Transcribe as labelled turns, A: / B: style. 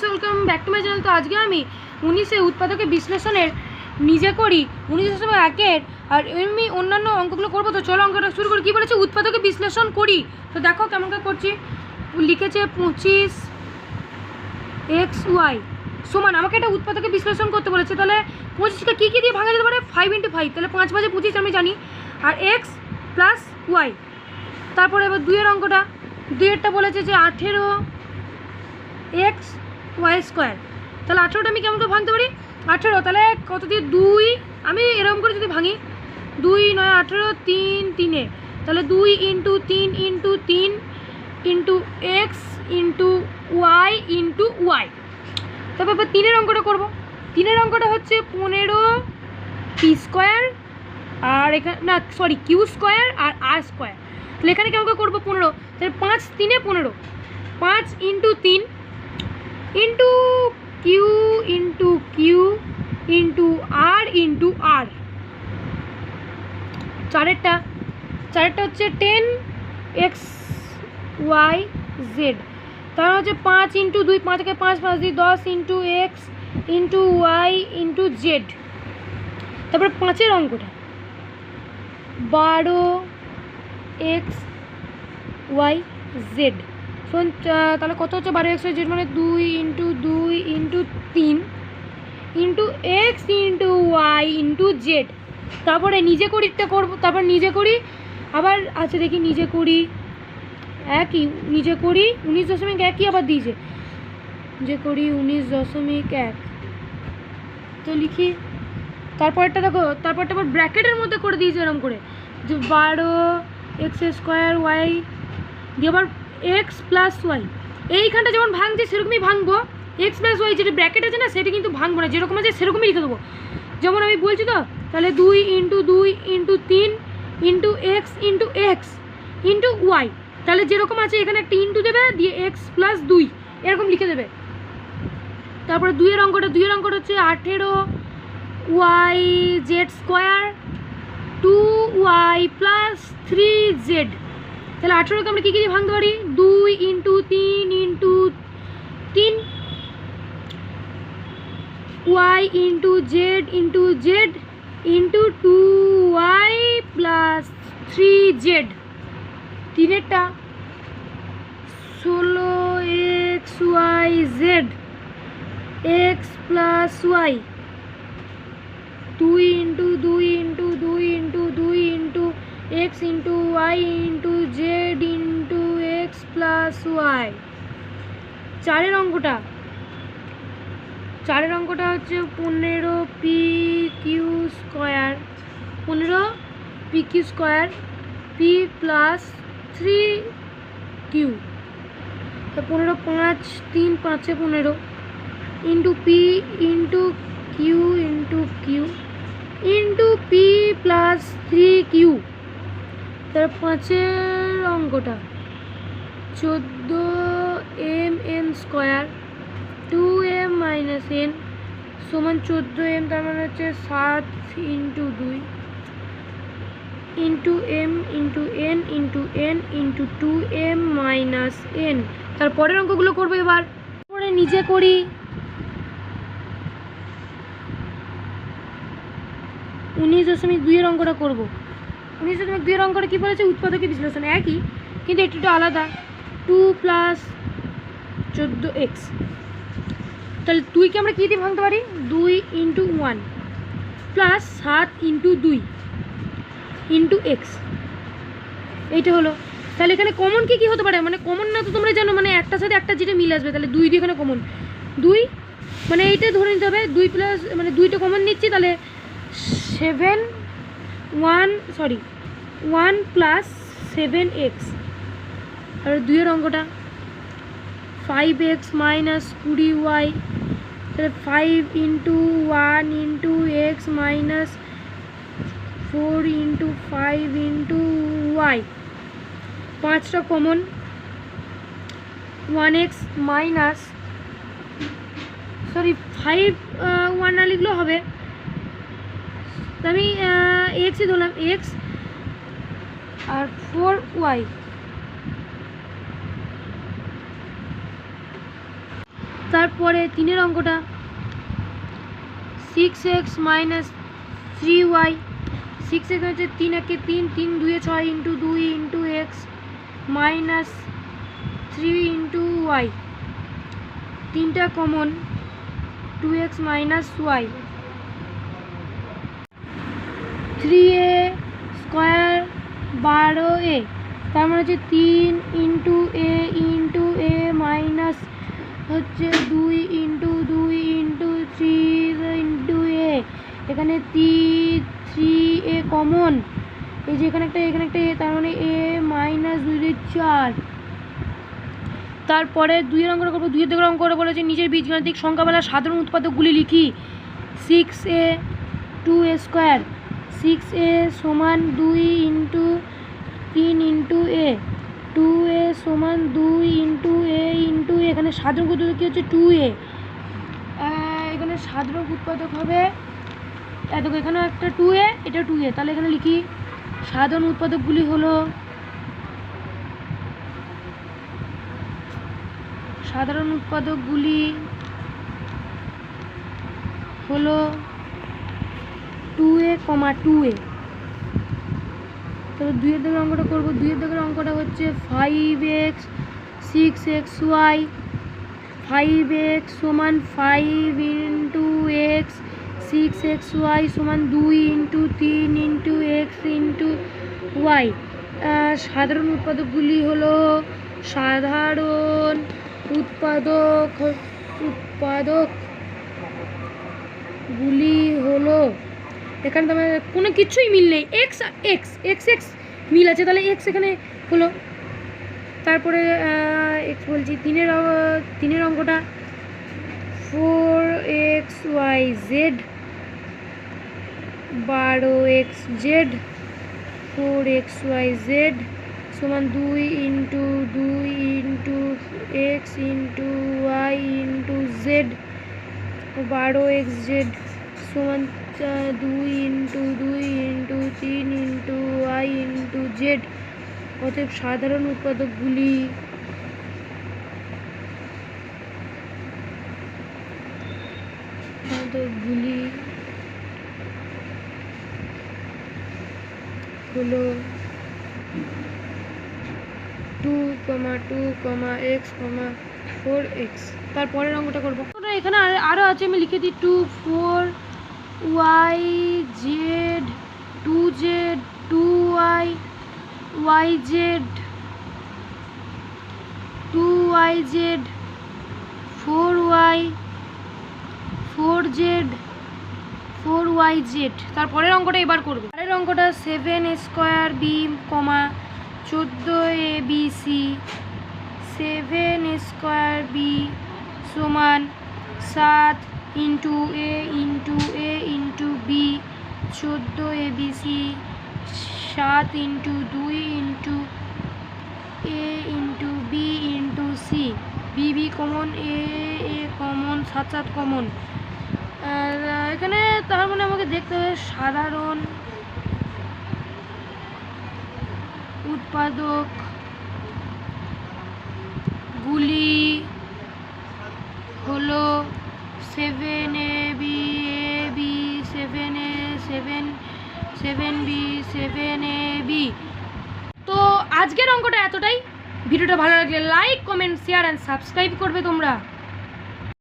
A: Welcome back to my channel তো আজকে আমি উনিশে উৎপাদকের বিশ্লেষণের নিজে করি। উনিশ দশমিক একের, আর এমনি অন্যান্য অঙ্কগুলো করব। তো চলো অঙ্কটা শুরু করি। কী বলেছে? উৎপাদকের বিশ্লেষণ করি। তো দেখো কেমন করে করছি। লিখেছে পঁচিশ এক্স ওয়াই। সমান, আমাকে এটা উৎপাদকে বিশ্লেষণ করতে বলেছে। তাহলে পঁচিশকে কী কী দিয়ে ভাঙা যেতে পারে? ফাইভ ইন্টু ফাইভ তাহলে পাঁচ বাজে পঁচিশ, আমি জানি। আর এক্স প্লাস ওয়াই। তারপরে এবার দুইয়ের অঙ্কটা। দুইয়েরটা বলেছে যে আঠেরো এক্স ওয়াই স্কোয়ার। তাহলে আঠেরোটা আমি কেমন করে ভাঙতে পারি? আঠেরো, তাহলে কত দিয়ে? দুই, আমি এরকম করে যদি ভাঙি, দুই নয় আঠেরো, তিন, তিনে, তাহলে দুই ইন্টু তিন ইন্টু তিন into X into Y into Y. তারপর এবার তিনের অঙ্কটা করব। তিনের অঙ্কটা হচ্ছে পনেরো পি স্কোয়ার আর এখানে, না, সরি, কিউ স্কোয়ার আর আর স্কোয়ার। তাহলে এখানে কেমন করে করব? পনেরো। তাহলে পাঁচ তিনে পনেরো। পাঁচ ইন্টু তিন into Q into Q into R into R চারেরটা চারেরটা হচ্ছে টেন এক্স ওয়াই জেড তার হচ্ছে পাঁচ ইন্টু দুই, পাঁচ থেকে পাঁচ পাঁচ দুই, দশ into X into Y into Z তারপরে পাঁচের অঙ্কটা। বারো এক্স ওয়াই জেড শোন তাহলে কত হচ্ছে? বারো এক্স জেড মানে দুই ইন্টু দুই ইন্টু তিন into X into Y into Z. তারপরে নিজে করিটা করব, তারপর নিজে করি, আবার আচ্ছা দেখি নিজে করি, একই, নিজে করি, উনিশ দশমিক একই আবার দিয়েছে যে করি উনিশ দশমিক এক। তো লিখি, তারপরটা দেখো, তারপরটা আবার ব্র্যাকেটের মধ্যে করে দিয়েছে এরকম করে, যে বারো এক্স স্কোয়ার ওয়াই দিয়ে আবার এক্স প্লাস ওয়াই এইখানটা যেমন ভাঙছে, সেরকমই ভাঙবো। এক্স প্লাস ওয়াই যেটা ব্র্যাকেট আছে না, সেটা কিন্তু ভাঙবো না। যেরকম আছে, সেরকমই লিখে দেবো। যেমন আমি বলছি তো, তাহলে দুই ইন্টু দুই ইন্টু তিন into X into X into Y তাহলে যেরকম আছে, এখানে একটা ইন্টু দেবে, দিয়ে এক্স প্লাস দুই, এরকম লিখে দেবে। তারপরে দুইয়ের অঙ্কটা দুইয়ের অঙ্কটা হচ্ছে আঠেরো y z square two y plus three z তাহলে আঠেরোকে আমরা কী কী দিয়ে ভাঙতে পারি? দুই ইন্টু তিন ইন্টু তিন। Y into z into z into two y plus three z. তিনেরটা। ষোলো x y z x plus y. দুই ইন্টু দুই into x into y into z into x plus y চারের অঙ্কটা। চারের অঙ্কটা হচ্ছে পনেরো পি কিউ স্কোয়ার পনেরো p q square p plus three q পনেরো পাঁচ, তিন পাঁচে পনেরো। Into p into q into q into p plus three q তার পাঁচের অঙ্কটা। চোদ্দ m n square, two m minus n সমান চোদ্দ এম, তার মানে হচ্ছে সাত ইন্টু দুই। Into m into n into n into two m minus n. তারপরের অঙ্কগুলো করব এবার। পরে নিজে করি। উনিশ দশমিক দুইয়ের অঙ্কটা করব। উনিশ দশমিক দুইয়ের অঙ্কটা কী বলেছে? উৎপাদকের বিশ্লেষণ একই, কিন্তু একটু একটু আলাদা। টু প্লাস চোদ্দ এক্স তাহলে দুইকে আমরা কী দিয়ে ভাঙতে পারি? দুই ইন্টু ওয়ান প্লাস সাত ইন্টু দুই ইন্টু এক্স এইটা হলো। তাহলে এখানে কমন কি কি হতে পারে? মানে কমন না তো তোমরা জানো মানে একটার সাথে একটা যেটা মিলে আসবে। তাহলে দুই দিয়ে এখানে কমন দুই মানে এইটা ধরে নিতে হবে, দুই প্লাস মানে দুইটা কমন নিচ্ছি, তাহলে seven one sorry one plus seven x. আর দুইয়ের অঙ্কটা। ফাইভ এক্স মাইনাস কুড়ি ওয়াই। তাহলে five into one into x minus four into five into y. পাঁচটা common. One x minus sorry, five one না লিখলেও হবে। আমি এক্সই ধরলাম। এক্স আর ফোর ওয়াই। তারপরে তিনের অঙ্কটা। Six x minus three y six x হচ্ছে তিন একে তিন তিন দুয়ে ছয় ইন্টু দুই into x minus three into y তিনটা common two x minus y three বারো এ। তার মানে হচ্ছে তিন into a into a minus হচ্ছে দুই ইন্টু দুই ইন্টু থ্রি ইন্টু এ। এখানে তি, থ্রি এ কমন। এই যে এখানে একটা এখানে একটা এ, তার মানে এ মাইনাস দুই দুই চার। তারপরে দুইয়ের অঙ্কটা করব, দুইয়ের দিকের অঙ্কটা বলেছে নিজের বীজগাণিতিক সংখ্যাবেলা সাধারণ উৎপাদকগুলি লিখি। Six a two a square six a সমান দুই ইন্টু তিন ইন্টু এ, টু এ সমান দুই ইন্টু এ ইন্টু এখানে সাধারণ উৎপাদক কী হচ্ছে? Two a. এখানে সাধারণ উৎপাদক হবে এত এখানে একটা টু এ, এটা টু এ, তাহলে এখানে লিখি সাধারণ উৎপাদকগুলি হলো সাধারণ উৎপাদকগুলি হলো, টু এ কমা টু এ। তবে দুইয়ের দিকের অঙ্কটা করব। দুইয়ের দিকের অঙ্কটা হচ্ছে five x six x y five x সমান five into x six x y সমান দুই ইন্টু তিন ইন্টু এক্স ইন্টু ওয়াই সাধারণ উৎপাদকগুলি হলো সাধারণ উৎপাদক উৎপাদক গুলি হলো এখানে তোমার কোনো কিছুই মিল নেই। এক্স এক্স এক্স এক্স মিল আছে। তাহলে এক্স এখানে হলো। তারপরে এক্স বলছি, তিনের তিনের অঙ্কটা ফোর এক্স ওয়াই জেড বারো x z four x y z সমান দুই ইন্টু দুই into x into y into z বারো এক্স জেড সমান দুই ইন্টু দুই ইন্টু, তিন ইন্টু, ওয়াই ইন্টু জেড। অতএব সাধারণ উৎপাদকগুলি উৎপাদকগুলি হলো two comma two comma, x comma, four x. তারপরের অঙ্কটা করব। এখানে আর- আরও আছে, আমি লিখে দিই, two, four y z two z two y y z two y z four y four z four y z তারপরের অঙ্কটা এবার করবে। পরের অঙ্কটা সেভেন স্কোয়ার বি কমা চোদ্দ a b c seven square b সমান সাত into a into a, into b, চোদ্দ এ বি সি, সাত ইন্টু দুই into a into b into c. B b common, a a common, সাত সাত common. এখানে তার মানে আমাকে দেখতে হবে সাধারণ উৎপাদক গুলি seven a b a b seven a seven seven b seven a b তো আজকের অঙ্কটা এতটাই। ভিডিওটা ভালো লাগলে like comment share and subscribe করবে তোমরা।